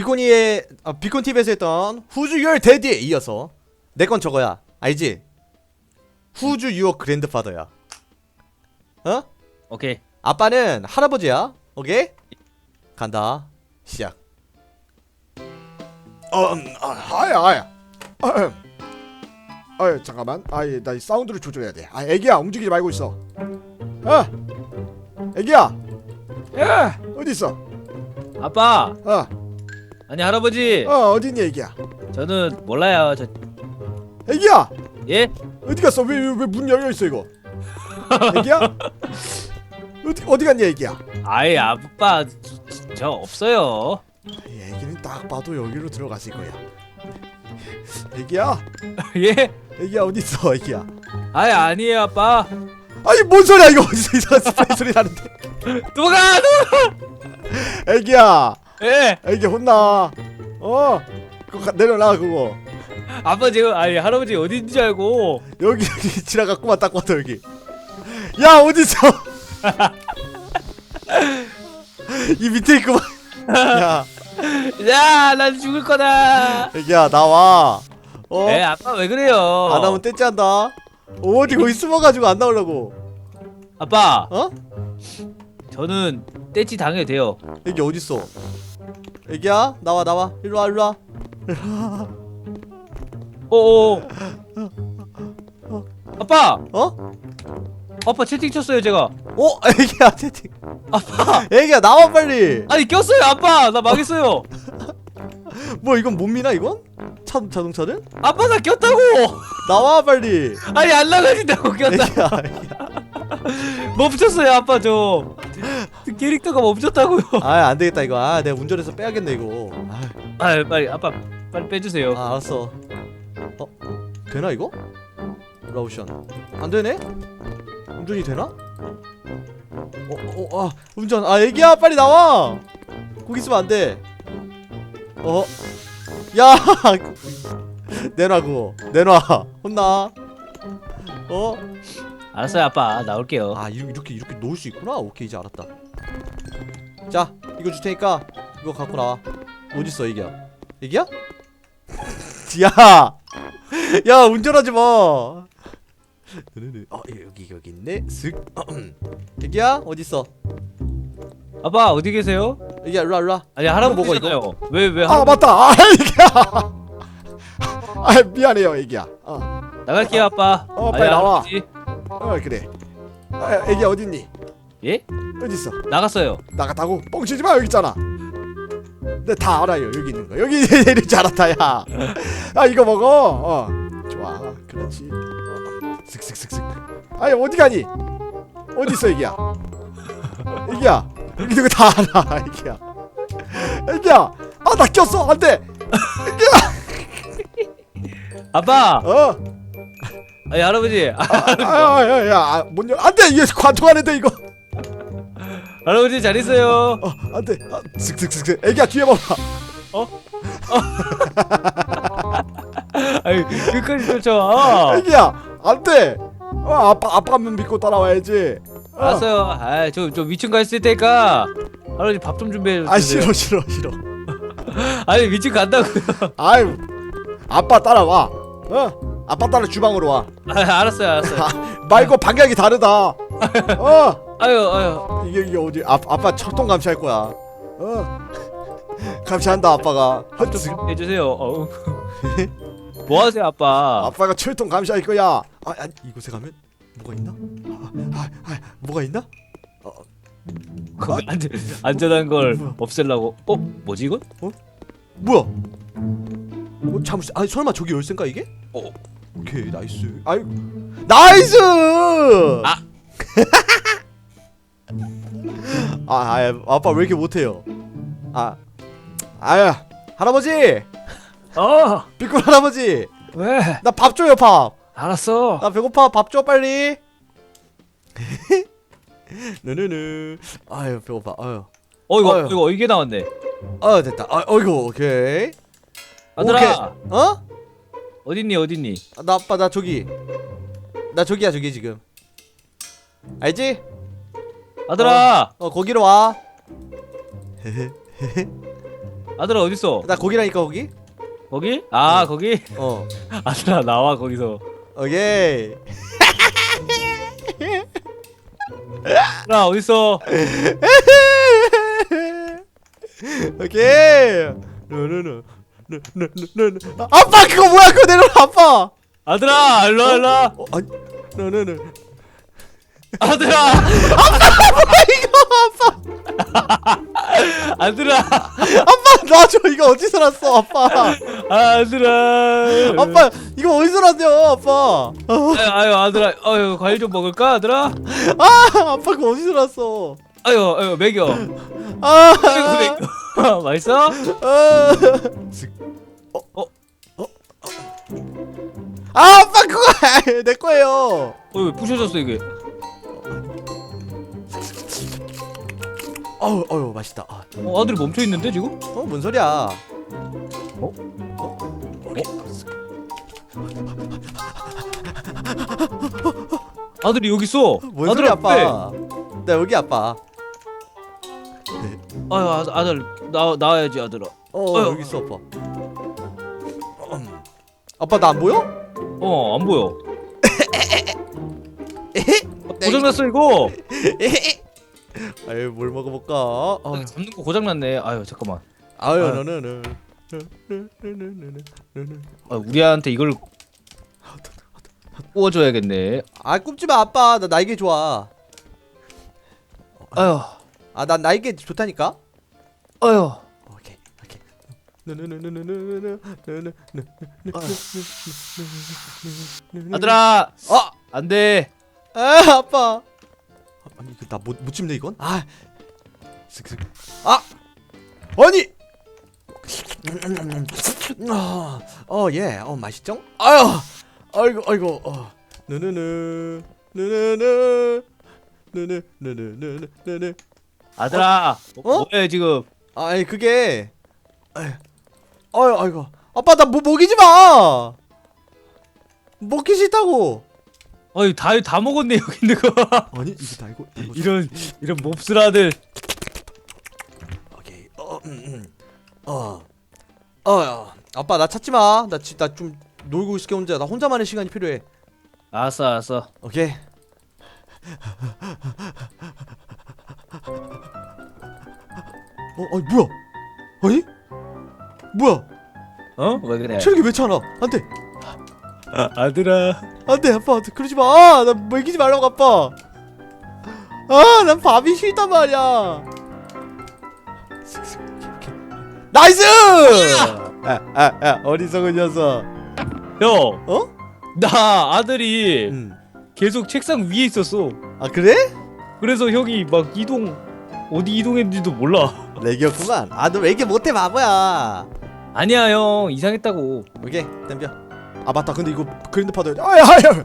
비코니의 아, 비콘 TV에서 했던 후주 유얼 데디에 이어서 내 건 저거야 알지? 후주 유어 그랜드파더야 어? 오케이. 아빠는 할아버지야 오케이? 간다 시작 어, 음, 아, 아야, 아야. 아, 음. 아유, 잠깐만. 아이, 나이 사운드를 조절해야 돼. 아, 애기야, 움직이지 말고 있어. 어, 애기야, 야! 어디 있어? 아빠. 어, 아니 할아버지. 어, 있니, 애기야? 저는 몰라요. 저 애기야, 예? 어디 갔어? 왜 왜 문 열려 있어 이거? 애기야? 어디 어디 갔니, 애기야? 아이 아빠 저, 저 없어요. 이 애기는 딱 봐도 여기로 들어갔을 거야. 애기야, 예? 애기야 어디 있어, 애기야? 아이 아니에요 아빠. 아니 뭔 소리야 이거 어디서 이상한 스프레이 소리 나는데? 누가 누가? 애기야, 예? 애기 혼나. 어, 그거 가- 내려놔 그거. 아빠 지금 아니 할아버지 있는지 알고. 여기 여기 지나갔구만 딱 봐도 여기 야 어딨어 이 밑에 있구만 야 야, 난 죽을 거다. 애기야 나와 어? 에 아빠 왜 그래요? 안 나오면 떼찌한다 어디 거기 숨어가지고 안 나오려고 아빠, 어? 저는 떼치 당해도 돼요. 애기 어딨어 애기야 나와 나와 일로와 일로와 오. 아빠, 어? 아빠 채팅 쳤어요 제가. 어? 애기야 채팅 아빠, 애기야 나와 빨리 아니 꼈어요 아빠. 나 망했어요. 뭐 이건 못 미나 이건? 차, 자동차는? 아빠 나 꼈다고. 나와 빨리 아니 안 나가진다고 꼈다. 애기야 애기야 멈췄어요 아빠 저. 캐릭터가 멈췄다고요. 아 안되겠다 이거 아 내가 운전해서 빼야겠네 이거 아 아 빨리 아빠 빨리 빼주세요. 아 알았어 어? 되나 이거? 라우션 안되네? 운전이 되나? 어? 어? 아 운전 아 애기야 빨리 나와 거기 있으면 안돼 어? 야 내놔 그거 내놔 혼나 어? 알았어요 아빠 나올게요. 아 이렇게 이렇게, 이렇게 놓을 수 있구나 오케이 이제 알았다 자 이거 줄 테니까 이거 갖고 나와 어딨어 애기야 애기야? 야! 야 운전하지 마. 어 여기 여기 있네 슥 애기야 어딨어 아빠 어디 계세요? 애기야 일로 와 일로 와 아니 할아버지 먹어, 이거? 잖아요 왜왜 아 맞다 아 애기야 아 미안해요 애기야 어, 나갈게요 아빠. 어, 빨리 나와. 할아버지. 어 그래 아, 애기야 어딨니 예? 어딨어 나갔어요. 나갔다고? 뻥치지 마 여기 있잖아. 네다 알아요 여기 있는 거 여기 있는 줄 알았다 야. 아 이거 먹어. 어 좋아 그렇지. 어, 슥슥슥슥. 아니 어디 가니? 어디 있어 애기야? 애기야 여기 있는 거 다 알아 애기야. 애기야 아나 꼈어 안돼. 아빠. 어. 아니 할아버지. 아, 아야야야 못 열. 안돼 이게 관통 안에 이거. 할아버지 잘 있어요. 어 안돼. 아, 슥슥슥슥. 애기야 뒤에 봐봐. 아니 끝까지 쫓아와. 애기야 안돼. 어 아빠 아빠만 믿고 따라와야지. 어. 알았어요. 아저 저 위층 가 있을 테니까 할아버지 밥 좀 준비해 주세요. 아 싫어 싫어 싫어 아니 위층 간다고요. 아유 아빠 따라와 어 아빠 따라 주방으로 와 아, 알았어요 알았어요. 아, 말고 방향이 다르다 어 아유 아유. 이게 이게 어디 아, 아빠 철통 감시할 거야 어 감시한다 아빠가 헛, 좀 해주세요. 어우. 뭐 하세요 아빠? 아빠가 철통 감시할 거야 아, 아니 이곳에 가면 뭐가 있나 아, 아, 아 뭐가 있나 거기 안전 안전한 걸 뭐야? 없애려고. 어 뭐지 이건? 뭐야 어 잠시 아니 설마 저기 열쇠인가 이게 어. 오케이 나이스 아유 나이스 아. 아, 아, 아빠 왜 이렇게 못해요? 아, 아야, 할아버지, 어 비꾼 할아버지, 왜? 나 밥 줘요 밥. 알았어. 나 배고파 밥 줘 빨리. 느느느. 아유 배고파. 아유. 어 이거 아유. 이거 이게 나왔네. 아 됐다. 아, 어이구 오케이. 아들아 오케이. 어? 어딨니 어딨니? 아, 나 아빠 나 저기. 나 저기야 저기 지금. 알지? 아들아 어 거기로 와. 아들아 어딨어? 나 거기라니까 거기 거기? 아 거기? 어 아들아 나와 거기서 오케이 아들아 어딨어? 오케이 노노노노 아빠 그거 뭐야? 그거 내려놔 아빠. 아들아 일로 와 일로 와. 어, 아니. 노노노 아들아 이거 아빠. 아들아. 아빠 놔줘. 이거 어디서 났어 아빠? 아들아. 아빠 이거 어디서 났냐 아빠. 아유, 아유 아들아. 아유 과일 좀 먹을까 아들아? 아 아빠 그거 어디서 났어? 아유 아유 먹여. 아 아이고 맛있어? 아, 슥. 어, 어? 어? 아, 아빠 그거 내 거예요. 어 왜 부셔졌어 이게 어우, 어우, 맛있다. 아, 어, 아들이 멈춰 있는데 지금? 어, 뭔 소리야? 어? 어? 오케이. 아들이 여기 있어 뭔 소리 아들아 왜? 아빠? 나 여기 아빠. 아유 아, 아들 나 나와야지 아들아 어, 어휴. 여기 있어 아빠. 음. 아빠 나 안 보여? 어 안 보여 에헤? 고장났어 이거 에헤? 아유, 뭘 먹어볼까? 어. 아, 잡는 거 고장났네 아유 잠깐만 아유, 아유. 너너너. 아, 우리한테 이걸 구워줘야겠네 아, 굽지 마, 아빠. 나 날개 좋아. 아유 아, 난 날개 좋다니까. 아유 오케이 오케이. 아들아. 어! 안 돼. 아 아빠 아니 이거 나못 못 집네 이건? 아. 슥슥. 아! 아니! 어예어 맛있죠? 아유 아이고 아이고 어. 느느느 느느느 느느느느느느느 아들아 어? 뭐해 지금 아니 그게 아유 아이고 아빠 나 뭐 먹이지 마 먹기 싫다고 어이 다, 다 먹었네 여기 있는 거 아니 이거 다 이거 이런 이런 몹쓸 아들 오케이 어, 음, 음. 어, 어, 어, 아빠 나 찾지 마. 나나좀 놀고 있을게 혼자. 나 혼자만의 시간이 필요해. 알았어 알았어 오케이. 어, 아니 뭐야? 아니? 뭐야? 어? 왜 그래 체력이 왜 차나? 안 돼, 아, 아들아 안 돼, 아빠, 그러지 마. 나 먹이지 말라고 아빠. 아, 난 밥이 싫단 말이야. 나이스! 아, 아, 아, 어리석은 녀석. 형 어? 나 아들이 음. 계속 책상 위에 있었어 아 그래? 그래서 형이 막 이동 어디 이동했는지도 몰라 렉이었구만. 아너 왜 이렇게 못해 바보야? 아니야 형 이상했다고 오케이 덤벼. 아 맞다. 근데 이거 그린드 파도. 아야 아야.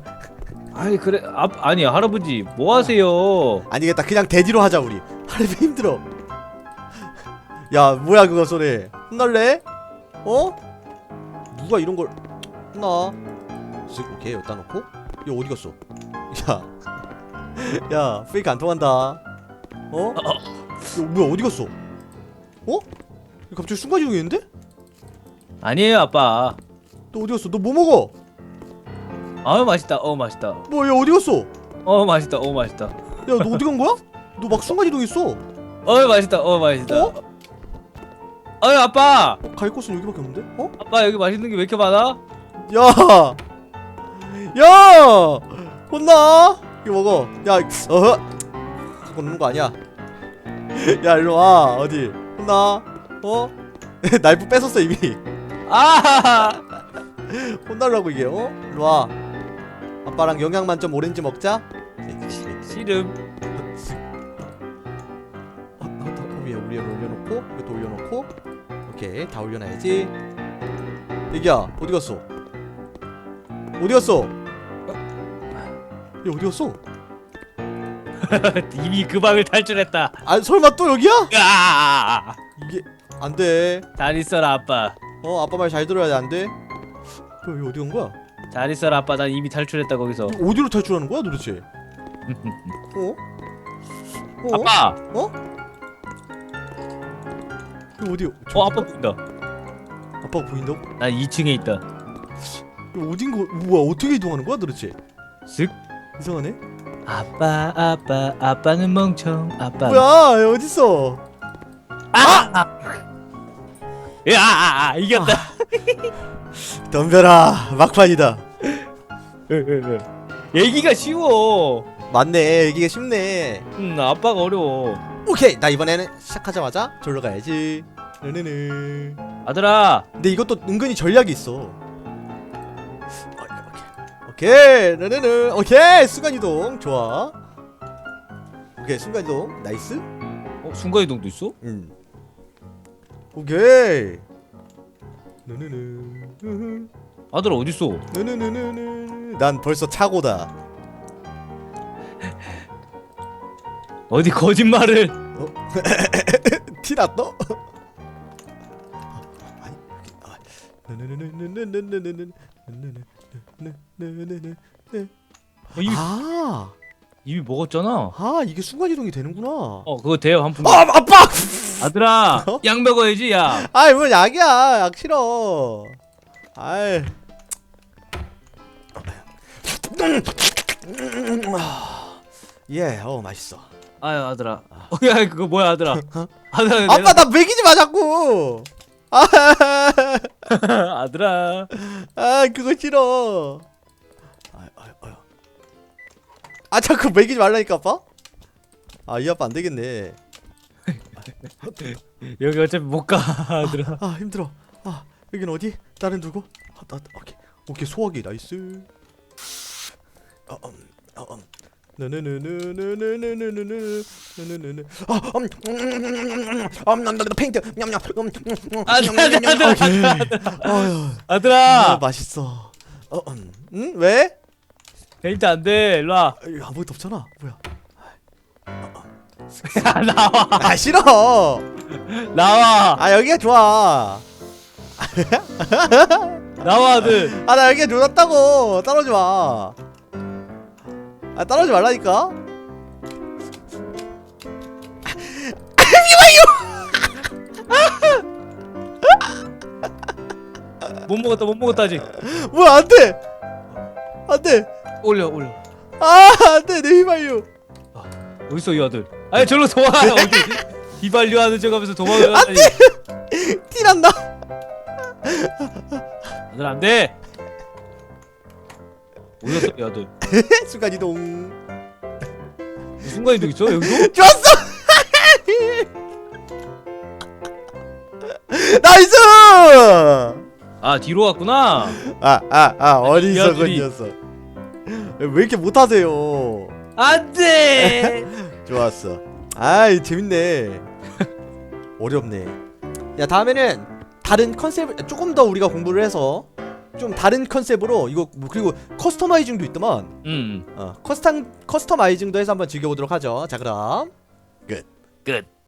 아니 그래 아, 아니 할아버지 뭐 하세요 아니겠다. 그냥 대디로 하자 우리. 하루에 힘들어. 야 뭐야 그거 소리. 혼날래? 어? 누가 이런 걸 혼나? 쓱 오케이 여기다 놓고. 이거 어디 갔어? 야. 야 페이크 안 통한다. 어? 야, 뭐야 어디 갔어? 어? 갑자기 순간 이동했는데? 아니에요 아빠 너 어디 갔어? 너 뭐 먹어? 아유 맛있다 어 맛있다 뭐야 어디 갔어? 어 맛있다 어 맛있다 야 너 어디 간 거야? 너 막 순간 이동했어. 어 맛있다 어 맛있다 어? 아유 아빠 갈 곳은 여기밖에 없는데? 어? 아빠 여기 맛있는 게 왜 이렇게 많아 야! 야! 혼나? 이거 먹어. 야, 어허. 갖고 노는 거 아니야. 야, 일로 와. 어디? 혼나? 어? 날프 뺏었어 이미. 아 혼날라고 이게. 어? 일로 와. 아빠랑 영양 만점 오렌지 먹자. 씨름 어, 어, 더 위에 위에 올려놓고 이것도 올려놓고 오케이 다 올려놔야지 애기야 어디 갔어 어디 갔어 얘 어디 갔어 이미 그 방을 탈출했다. 아 설마 또 여기야? 아! 이게 안 돼. 잘 있어라 아빠. 어 아빠 말 잘 들어야 돼. 안돼? 얘 어디 간 거야? 잘 있어라 아빠. 난 이미 탈출했다 거기서. 어디로 탈출하는 거야 도대체? 어? 어? 아빠! 어? 이거 어디 어 아빠 보인다. 아빠가 보인다고? 난 2층에 있다. 이거 어딘 거 뭐야 어떻게 이동하는 거야 도대체? 쓱 이상하네 아빠 아빠 아빠는 멍청 아빠. 뭐야 얘 어딨어? 아! 야, 아, 아, 이겼다. 덤벼라 막판이다. 얘기가 쉬워. 맞네 얘기가 쉽네. 음, 아빠가 어려워. 오케이 나 이번에는 시작하자마자 절로 가야지. 느느느 아들아, 근데 이것도 은근히 전략이 있어 오케이. 느느느 오케이. 순간이동. 좋아. 오케이. 순간이동. 나이스. 어, 순간 이동도 있어? 음 오케이. 아들아 어디 있어? 느느느느느 난 벌써 차고다. 어디 거짓말을? 티났어? 어, 이미 아, 이미 먹었잖아. 아 이게 순간 이동이 되는구나. 어, 그거 돼요 한 푼. 아, 아빠! 아들아, 어? 약 먹어야지 야. 아이 뭐 약이야, 약 싫어. 아이. 예, 어 맛있어. 아유 아들아. 어, 야 그거 뭐야 아들아? 아들아, 아빠 나 먹이지 마 자꾸. 아, 아들아. 아 그거 싫어. 아, 아, 아, 아 자꾸 먹이지 말라니까 아빠. 아이 아빠 안 되겠네. 여기 어차피 못 가, 아들아. 아 힘들어. 아 여기는 어디? 다른 누구? 아, 나 오케이 오케이 소화기 나이스. 어, 음, 어, 음. 느느느느느느느느느느느느느 아, 음, 음, 음, 음, 음, 페인트, 냠냠, 음, 음, 음, 아들, 냠냠, 아들, 냠냠. 아들, 오케이. 아유, 아, 아들아. 맛있어. 어, 음, 응? 왜? 데이트 안 돼. 일로 와. 아, 이거 아무것도 없잖아. 뭐야? 야, 나와. 아 싫어. 나와. 아 여기가 좋아. 나와 아들. 아 나 여기가 좋았다고. 따라오지 마. 아 따라오지 말라니까. 못 먹었다 못 먹었다 아직. 뭐야 안 돼. 안 돼. 올려 올려. 아, 안 돼. 내 휘발유. 어딨어 이 아들? 아니 절로 도망가 어디? 이발류 하는 척하면서 도망가. 안 돼. 티 난다. 아들 안 돼. 이 아들? 순간 이동. 순간 이동 있어 여기도? 좋았어. 나이스. 아 뒤로 갔구나. 아, 아, 아, 어리석은 아들이- 녀석. 왜 이렇게 못하세요? 안 돼. 좋았어. 아이, 재밌네. 어렵네. 야, 다음에는 다른 컨셉, 조금 더 우리가 공부를 해서 좀 다른 컨셉으로 이거 뭐 그리고 커스터마이징도 있더만. 음. 어, 커스텀 커스터마이징도 해서 한번 즐겨보도록 하죠. 자, 그럼 끝.